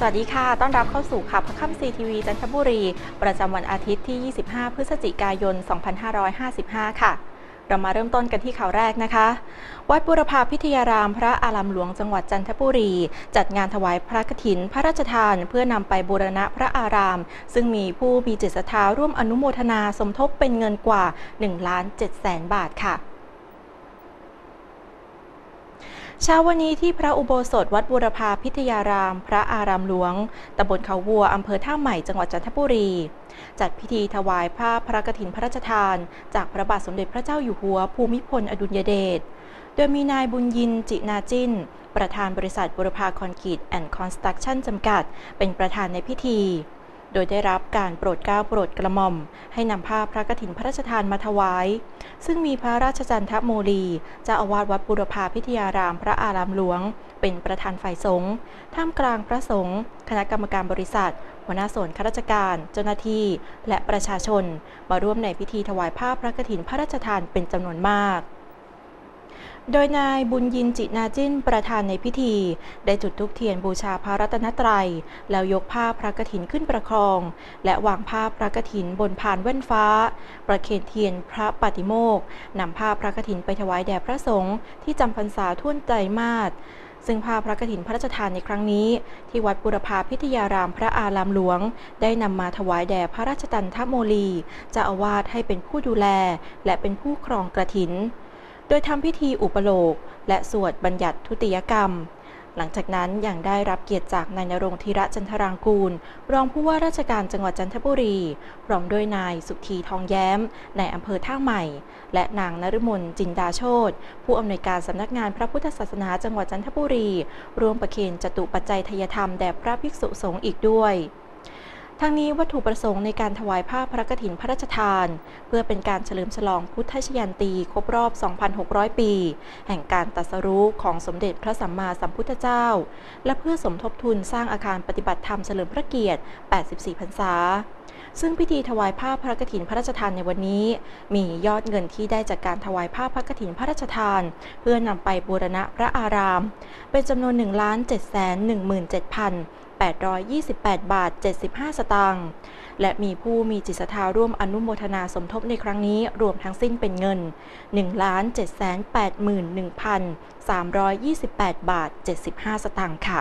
สวัสดีค่ะ ต้อนรับเข้าสู่ข่าวพักค่ำซีทีวีจันทบุรี ประจำวันอาทิตย์ที่ 25 พฤศจิกายน 2555 ค่ะ เรามาเริ่มต้นกันที่ข่าวแรกนะคะ วัดบุรพาพิทยารามพระอารามหลวงจังหวัดจันทบุรี จัดงานถวายพระกฐิน พระราชทาน เพื่อนำไปบูรณะพระอาราม ซึ่งมีผู้มีจิตศรัทธาร่วมอนุโมทนาสมทบเป็นเงินกว่า1ล้าน7แสนบาทค่ะ เช้าวันนี้ที่พระอุโบสถวัดบุรพาพิทยาราม พระอารามหลวง ตำบลเขาวัว อำเภอท่าใหม่ จังหวัดจันทบุรี จัดพิธีถวายผ้าพระกฐินพระราชทาน จากพระบาทสมเด็จพระเจ้าอยู่หัว ภูมิพลอดุลยเดช โดยมีนายบุญยินจินาจิน ประธานบริษัทบุรพาคอนกรีตแอนด์คอนสตรักชั่นจำกัด เป็นประธานในพิธี โดยได้รับการโปรดเกล้าโปรดกระหม่อม ให้นำผ้าพระกฐินพระราชทานมาถวาย ซึ่งมีพระราชจันทโมลีเจ้าอาวาสวัดบุรพาพิทยารามพระอารามหลวง เป็นประธานฝ่ายสงฆ์ท่ามกลางพระสงฆ์คณะกรรมการบริษัทหัวหน้าส่วนข้าราชการ เจ้าหน้าที่ และประชาชน มาร่วมในพิธีถวายผ้าพระกฐินพระราชทานเป็นจำนวนมาก โดยนายบุญยินจินาจิ้นประธานในพิธี ได้จุดธูปเทียนบูชาพระรัตนตรัย แล้วยกผ้าพระกฐินขึ้นประคอง และวางผ้าพระกฐินบนพานแว่นฟ้า ประเคนเทียนพระปฏิโมกขนำผ้าพระกฐินไปถวายแด่พระสงฆ์ที่จำพรรษาท่วนใจมาศซึ่งผ้าพระกฐินพระราชทานในครั้งนี้ ที่วัดบุรพาพิทยารามพระอารามหลวง ได้นำมาถวายแด่พระราชตันทโมลีเจ้าอาวาสให้เป็นผู้ดูแล และเป็นผู้ครองกระถิน โดยทำพิธีอุปโลก และสวดบัญญัติทุติยกรรม หลังจากนั้นยังได้รับเกียรติจากนายนรงธีระจันทรางกูล รองผู้ว่าราชการจังหวัดจันทบุรี พร้อมด้วยนายสุธีทองแย้มในอำเภอท่าใหม่ และนางนฤมลจินดาโชตผู้อำนวยการสำนักงานพระพุทธศาสนาจังหวัดจันทบุรี ร่วมประเคนจตุปัจจัยทยธรรมแด่พระภิกษุสงฆ์อีกด้วย ทั้งนี้วัตถุประสงค์ในการถวายผ้าพระกฐินพระราชทาน เพื่อเป็นการเฉลิมฉลองพุทธชยันตีครบรอบ 2,600 ปี แห่งการตรัสรู้ของสมเด็จพระสัมมาสัมพุทธเจ้า และเพื่อสมทบทุนสร้างอาคารปฏิบัติธรรมเฉลิมพระเกียรติ 84 พรรษา ซึ่งพิธีถวายผ้าพระกฐินพระราชทานในวันนี้ มียอดเงินที่ได้จากการถวายผ้าพระกฐินพระราชทาน เพื่อนำไปบูรณะพระอาราม เป็นจำนวน 1,717,000 828 บาท 75 สตางค์ และมีผู้มีจิตศรัทธาร่วมอนุโมทนาสมทบในครั้งนี้รวมทั้งสิ้นเป็นเงิน 1 7 8 1 328 บาท 75 สตางค์ค่ะ